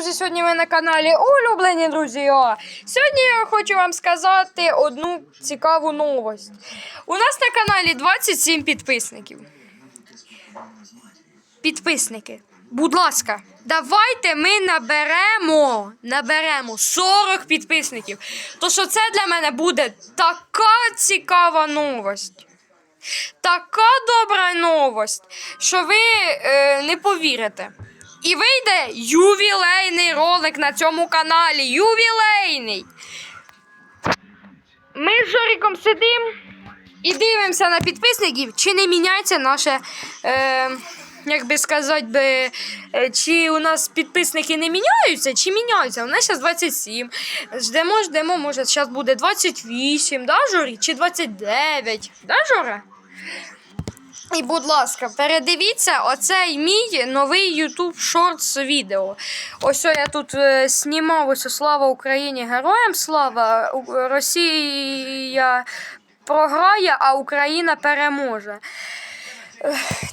друзі, сьогодні ви на каналі Улюблені друзі. Сьогодні я хочу вам сказати одну цікаву новость. У нас на каналі 27 підписників. Підписники, будь ласка, давайте ми наберемо, наберемо 40 підписників. То що це для мене буде така цікава новость. Така добра новость, що ви е, не повірите. І вийде ювілейний ролик на цьому каналі. Ювілейний. Ми з Жоріком сидимо і дивимося на підписників, чи не міняється наше. Е, як би сказати, би, е, чи у нас підписники не міняються, чи міняються. У нас зараз 27. Ждемо, ждемо, може, зараз буде 28, да, Жорі? Чи 29, да, Жора? Будь ласка, передивіться оцей мій новий YouTube Shorts відео. Ось я тут е, знімав ось Слава Україні! Героям слава! Росія програє, а Україна переможе.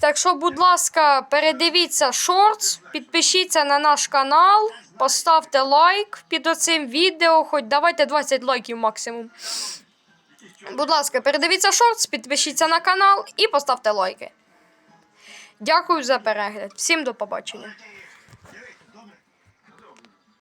Так що, будь ласка, передивіться шортс, підпишіться на наш канал, поставте лайк під оцим відео, хоч давайте 20 лайків максимум. Будь ласка, передивіться шортс, підпишіться на канал і поставте лайки. Дякую за перегляд. Всім до побачення.